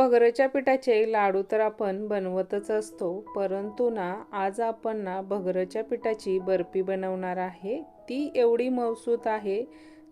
भगरच्या पिठाचे लाडू तर आपण बनवतच असतो परंतु ना आज आपण ना भगरच्या पिठाची बर्फी बनवणार आहे. ती एवढी मौसूत आहे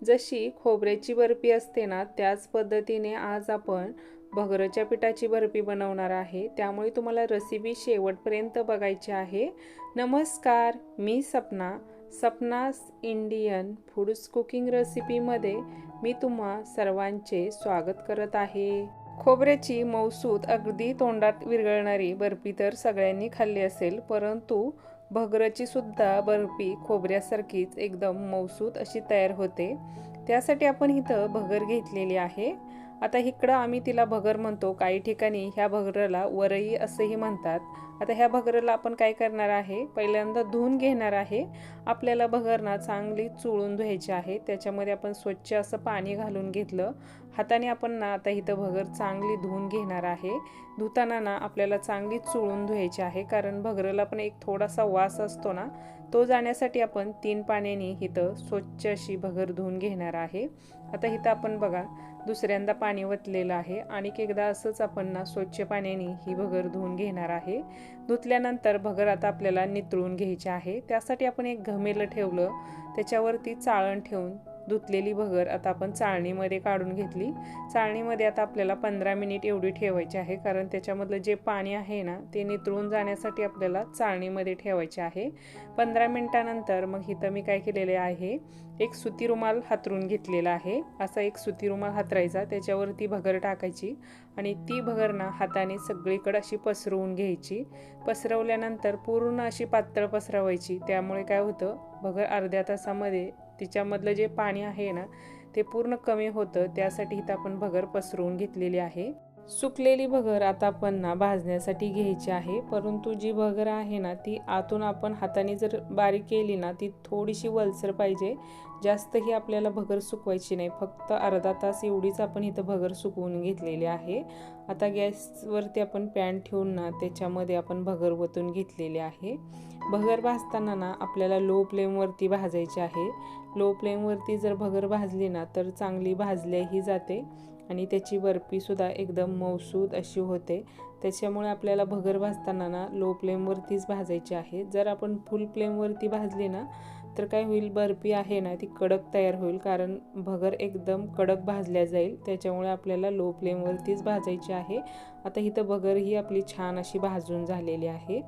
जशी खोबऱ्याची बर्फी असते ना त्याच पद्धतीने आज आपण भगरच्या पिठाची बर्फी बनवणार आहे. त्यामुळे तुम्हाला रेसिपी शेवटपर्यंत बघायची आहे. नमस्कार मी सपना. सपनास इंडियन फूड्स कुकिंग रेसिपीमध्ये मी तुम्हा सर्वांचे स्वागत करत आहे. खोबऱ्याची मौसूद अगदी तोंडात विरघळणारी बर्फी तर सगळ्यांनी खाल्ली असेल परंतु भगरची सुद्धा बर्फी खोबऱ्यासारखीच एकदम मौसूद अशी तयार होते. त्यासाठी आपण इथं भगर घेतलेली आहे. आता इकडं आम्ही तिला भगर म्हणतो काही ठिकाणी ह्या भगरला वरई असंही म्हणतात. आता ह्या भगरला आपण काय करणार आहे? पहिल्यांदा धुवून घेणार आहे. आपल्याला भगरना चांगली चुळून धुवायची आहे. त्याच्यामध्ये आपण स्वच्छ असं पाणी घालून घेतलं. हाताने आपण ना आता इथं भगर चांगली धुवून घेणार आहे. धुताना ना आपल्याला चांगली चुळून धुवायची आहे. कारण भगरला पण एक थोडासा वास असतो ना तो जाण्यासाठी आपण तीन पाण्याने इथं स्वच्छ अशी भगर धुवून घेणार आहे. आता इथं आपण बघा दुसऱ्यांदा पाणी वतलेलं आहे आणि एकदा असंच आपण ना स्वच्छ पाण्याने ही भगर धुवून घेणार आहे. धुतल्यानंतर भगर आता आपल्याला नितळून घ्यायची आहे. त्यासाठी आपण एक घमेलं ठेवलं त्याच्यावरती चाळण ठेवून धुतलेली भगर आता आपण चाळणीमध्ये काढून घेतली. चाळणीमध्ये आता आपल्याला पंधरा मिनिट एवढी ठेवायची आहे. कारण त्याच्यामधलं जे पाणी आहे ना ते नितळून जाण्यासाठी आपल्याला चाळणीमध्ये ठेवायचे आहे. पंधरा मिनिटानंतर मग इथं मी काय केलेले आहे एक सुती रुमाल हातरून घेतलेला आहे. असा एक सुती रुमाल हातरायचा त्याच्यावरती भगर टाकायची आणि ती भगर ना हाताने सगळीकडे अशी पसरवून घ्यायची. पसरवल्यानंतर पूर्ण अशी पातळ पसरवायची. त्यामुळे काय होतं भगर अर्ध्या तासामध्ये तिच्यामधलं जे पाणी आहे ना ते पूर्ण कमी होतं. त्यासाठी इथं आपण भगर पसरवून घेतलेली आहे. सुकलेली भगर आता आपण ना भाजण्यासाठी घ्यायची आहे. परंतु जी भगर आहे ना ती आतून आपण हाताने जर बारीक केली ना ती थोडीशी वलसर पाहिजे. जास्तही आपल्याला भगर सुकवायची नाही. फक्त अर्धा तास एवढीच आपण इथं भगर सुकवून घेतलेली आहे. आता गॅसवरती आपण पॅन ठेवून ना त्याच्यामध्ये आपण भगर वतून घेतलेली आहे. भगर भाजताना ना आपल्याला लो फ्लेमवरती भाजायची आहे. लो फ्लेमवरती जर भगर भाजली ना तर चांगली भाजल्याही जाते आणि त्याची बर्फीसुद्धा एकदम मौसूद अशी होते. त्याच्यामुळे आपल्याला भगर भाजताना ना लो फ्लेमवरतीच भाजायची आहे. जर आपण फुल फ्लेमवरती भाजली ना तर काय होईल बर्फी आहे ना ती कडक तयार होईल. कारण भगर एकदम कडक भाजल्या जाईल. त्याच्यामुळे आपल्याला लो फ्लेमवरतीच भाजायची आहे. आता इथं भगर ही आपली छान अशी भाजून झालेली आहे.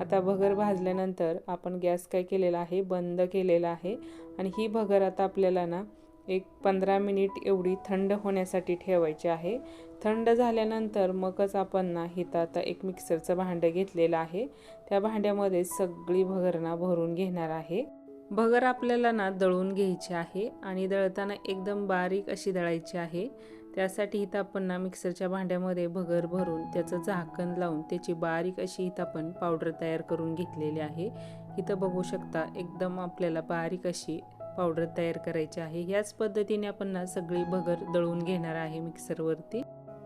आता भगर भाजल्यानंतर आपण गॅस काय केलेला आहे? बंद केलेला आहे. आणि ही भगर आता आपल्याला ना एक पंधरा मिनिट एवढी थंड होण्यासाठी ठेवायची आहे. थंड झाल्यानंतर मगच आपण ना हिथं आता एक मिक्सरचं भांडं घेतलेलं आहे. त्या भांड्यामध्ये सगळी भगरणा भरून घेणार आहे. भगर आपल्याला ना दळून घ्यायची आहे आणि दळताना एकदम बारीक अशी दळायची आहे. त्यासाठी इथं आपण ना मिक्सरच्या भांड्यामध्ये भगर भरून त्याचं झाकण लावून त्याची बारीक अशी इथं आपण पावडर तयार करून घेतलेली आहे. इथं बघू शकता एकदम आपल्याला बारीक अशी पावडर तयार करायची आहे. याच पद्धतीने आपण ना सगळी भगर दळून घेणार आहे मिक्सरवरती.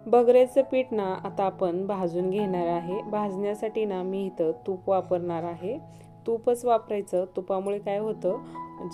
बगऱ्याचं पीठ ना आता आपण भाजून घेणार आहे. भाजण्यासाठी ना मी इथं तूप वापरणार आहे. तूपच वापरायचं. तुपामुळे काय होतं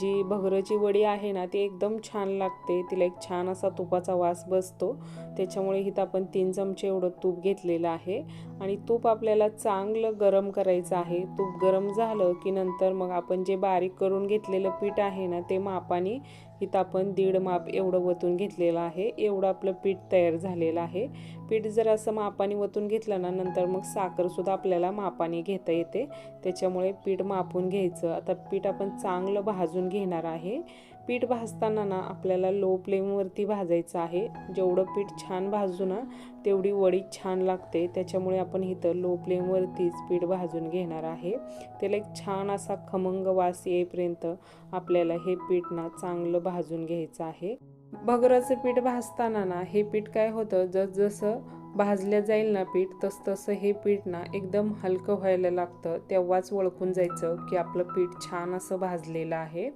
जी भगरची वडी आहे ना ती एकदम छान लागते. तिला एक छान असा तुपाचा वास बसतो. त्याच्यामुळे इथं आपण तीन चमचे एवढं तूप घेतलेलं आहे. आणि तूप आपल्याला चांगलं गरम करायचं आहे. तूप गरम झालं की नंतर मग आपण जे बारीक करून घेतलेलं पीठ आहे ना ते मापाने इथं आपण दीड माप एवढं वतून घेतलेलं आहे. एवढं आपलं पीठ तयार झालेलं आहे. पीठ जर असं मापाने वतून घेतलं ना नंतर मग साखरसुद्धा आपल्याला मापाने घेता येते. त्याच्यामुळे पीठ मापून घ्यायचं. आता पीठ आपण चांगलं भाजून घेणार आहे. पीठ भाजताना ना आपल्याला लो फ्लेमवरती भाजायचं आहे. जेवढं पीठ छान भाजू ना तेवढी वडी छान लागते. त्याच्यामुळे आपण इथं लो फ्लेमवरतीच पीठ भाजून घेणार आहे. त्याला एक छान असा खमंग वास येईपर्यंत आपल्याला हे पीठ ना चांगलं भाजून घ्यायचं आहे. भगराचं पीठ भाजताना ना हे पीठ काय होतं जसजसं भाजलं जाईल ना पीठ तसतसं हे पीठ ना एकदम हलकं व्हायला लागतं तेव्हाच ओळखून जायचं की आपलं पीठ छान असं भाजलेलं आहे.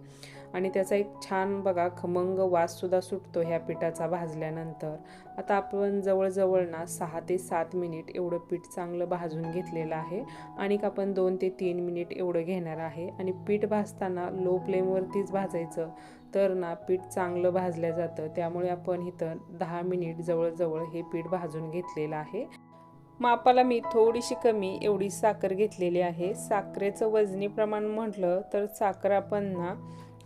आणि त्याचा एक छान बघा खमंग वाससुद्धा सुटतो ह्या पिठाचा भाजल्यानंतर. आता आपण जवळजवळ ना सहा ते सात मिनिट एवढं पीठ चांगलं भाजून घेतलेलं आहे. आणि आपण दोन ते तीन मिनिट एवढं घेणार आहे. आणि पीठ भाजताना लो फ्लेमवरतीच भाजायचं. तर ना पीठ चांगलं भाजलं जातं. त्यामुळे आपण इथं दहा मिनिट जवळजवळ हे पीठ भाजून घेतलेलं आहे. मापाला मी थोडीशी कमी एवढी साखर घेतलेली आहे. साखरेचं वजनी प्रमाण म्हटलं तर साखर आपण ना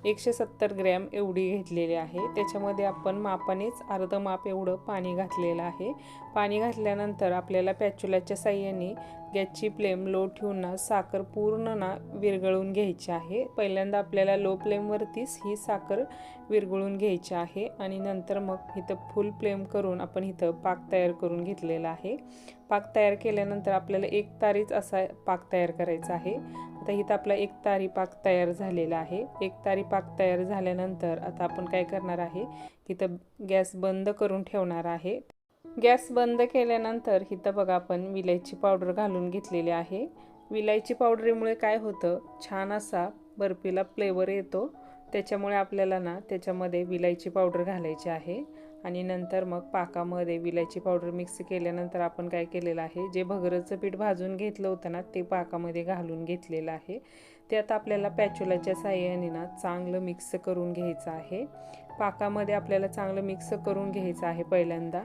एकशे सत्तर ग्रॅम एवढी घेतलेली आहे. त्याच्यामध्ये आपण मापानेच अर्धं माप एवढं पाणी घातलेलं आहे. पाणी घातल्यानंतर आपल्याला पॅच्युलाच्या साह्याने गॅसची फ्लेम लो ठेवून ना साखर पूर्ण ना विरघळून घ्यायची आहे. पहिल्यांदा आपल्याला लो फ्लेमवरतीच ही साखर विरघळून घ्यायची आहे आणि नंतर मग इथं फुल फ्लेम करून आपण इथं पाक तयार करून घेतलेला आहे. पाक तयार केल्यानंतर आपल्याला एक तारीच असा पाक तयार करायचा आहे. आता इथं आपला एक तारी पाक तयार झालेला आहे. एक तारी पाक तयार झाल्यानंतर आता आपण काय करणार आहे? तिथं गॅस बंद करून ठेवणार आहे. गॅस बंद केल्यानंतर इथं बघा आपण विलायची पावडर घालून घेतलेली आहे. विलायची पावडरीमुळे काय होतं? छान असा बर्फीला फ्लेवर येतो. त्याच्यामुळे आपल्याला ना त्याच्यामध्ये विलायची पावडर घालायची आहे. आणि नंतर मग पाकामध्ये विलायची पावडर मिक्स केल्यानंतर आपण काय केलेलं आहे? जे भगरचं पीठ भाजून घेतलं होतं ना ते पाकामध्ये घालून घेतलेलं आहे. ते आता आपल्याला पॅचुलाच्या साह्याने ना चांगलं मिक्स करून घ्यायचं आहे. पाकामध्ये आपल्याला चांगलं मिक्स करून घ्यायचं आहे पहिल्यांदा.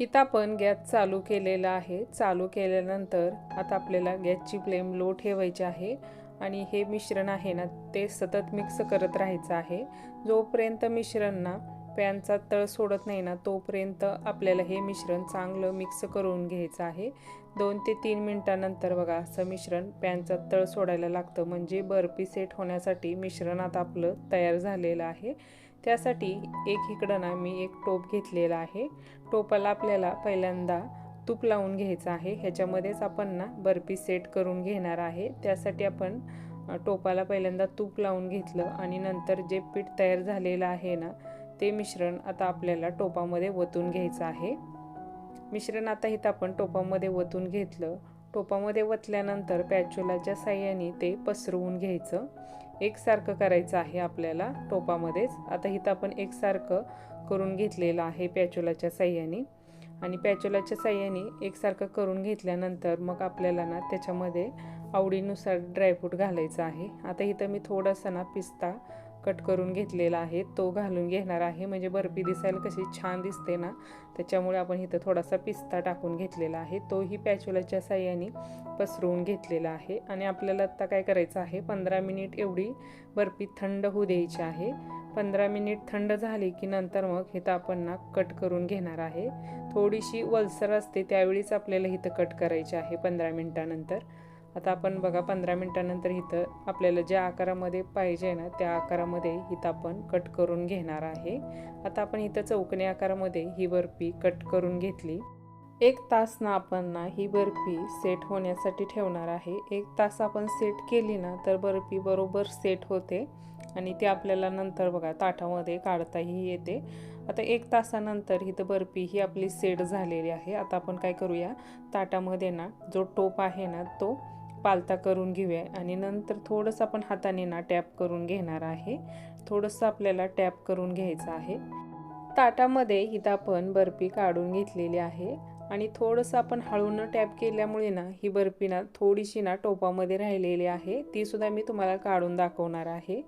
इथं आपण गॅस चालू केलेला आहे. चालू केल्यानंतर आता आपल्याला गॅसची फ्लेम लो ठेवायची आहे आणि हे मिश्रण आहे ना ते सतत मिक्स करत राहायचं आहे. जोपर्यंत मिश्रण ना पॅनचा तळ सोडत नाही ना तोपर्यंत आपल्याला हे मिश्रण चांगलं मिक्स करून घ्यायचं आहे. दोन ते तीन मिनटानंतर बघा असं मिश्रण पॅनचा तळ सोडायला लागतं. म्हणजे बर्फी सेट होण्यासाठी मिश्रण आता आपलं तयार झालेलं आहे. त्यासाठी एक इकडं ना मी एक टोप घेतलेला आहे. टोपाला आपल्याला पहिल्यांदा तूप लावून घ्यायचं आहे. ह्याच्यामध्येच आपण ना बर्फी सेट करून घेणार आहे. त्यासाठी आपण टोपाला पहिल्यांदा तूप लावून घेतलं आणि नंतर जे पीठ तयार झालेलं आहे ना ते मिश्रण आता आपल्याला टोपामध्ये वतून घ्यायचं आहे. मिश्रण आता इथं आपण टोपामध्ये वतून घेतलं. टोपामध्ये वतल्यानंतर पॅच्युलाच्या साह्याने ते पसरवून घ्यायचं. एकसारखं करायचं आहे आपल्याला टोपामध्येच. आता इथं आपण एकसारखं करून घेतलेलं आहे पॅचोलाच्या साह्याने आणि पॅचोलाच्या साह्याने एकसारखं करून घेतल्यानंतर मग आपल्याला ना त्याच्यामध्ये आवडीनुसार ड्रायफ्रूट घालायचं आहे. आता इथं मी थोडासा ना पिस्ता कट करून घेतलेला आहे. तो घालून घेणार आहे. म्हणजे बर्फी दिसायला कशी छान दिसते ना? त्याच्यामुळे आपण इथं थोडासा पिस्ता टाकून घेतलेला आहे. तोही पॅचुलाच्या साह्याने पसरवून घेतलेला आहे. आणि आपल्याला आत्ता काय करायचं आहे? पंधरा मिनिट एवढी बर्फी थंड होऊ द्यायची आहे. पंधरा मिनिट थंड झाली की नंतर मग इथं आपण ना कट करून घेणार आहे. थोडीशी वलसर असते त्यावेळीच आपल्याला इथं कट करायची आहे पंधरा मिनटानंतर. आता आपण बघा पंधरा मिनटानंतर इथं आपल्याला ज्या आकारामध्ये पाहिजे ना त्या आकारामध्ये इथं आपण कट करून घेणार आहे. आता आपण इथं चौकणी आकारामध्ये ही बर्फी कट करून घेतली. एक तास ना आपण ना ही बर्फी सेट होण्यासाठी ठेवणार आहे. एक तास आपण सेट केली ना तर बर्फी बरोबर सेट होते. आणि ती आपल्याला नंतर बघा ताटामध्ये काढताही येते. आता एक तासानंतर इथं बर्फी ही आपली सेट झालेली आहे. आता आपण काय करूया ताटामध्ये ना जो टोप आहे ना तो पालता करून घेऊया. आणि नंतर थोडंसं आपण हाताने ना टॅप करून घेणार आहे. थोडंसं आपल्याला टॅप करून घ्यायचं आहे. ताटामध्ये इथं आपण बर्फी काढून घेतलेली आहे. आणि थोडंसं आपण हळून टॅप केल्यामुळे ना ही बर्फी ना थोडीशी ना टोपामध्ये राहिलेली आहे. तीसुद्धा मी तुम्हाला काढून दाखवणार आहे.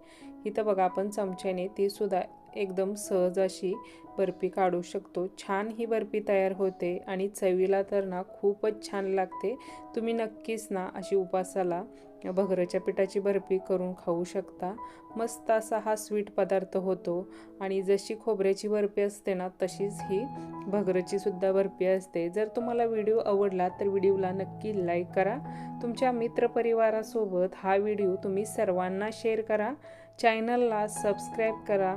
इथं बघा आपण चमच्याने तीसुद्धा एकदम सहज अशी बर्फी काढू शकतो. छान ही बर्फी तयार होते आणि चवीला तर ना खूपच छान लागते. तुम्ही नक्कीच ना अशी उपासाला भगरच्या पिठाची बर्फी करून खाऊ शकता. मस्त असा हा स्वीट पदार्थ होतो आणि जशी खोबऱ्याची बर्फी असते ना तशीच ही भगरचीसुद्धा बर्फी असते. जर तुम्हाला व्हिडिओ आवडला तर व्हिडिओला नक्की लाईक करा. तुमच्या मित्रपरिवारासोबत हा व्हिडिओ तुम्ही सर्वांना शेअर करा. चॅनलला सबस्क्राईब करा.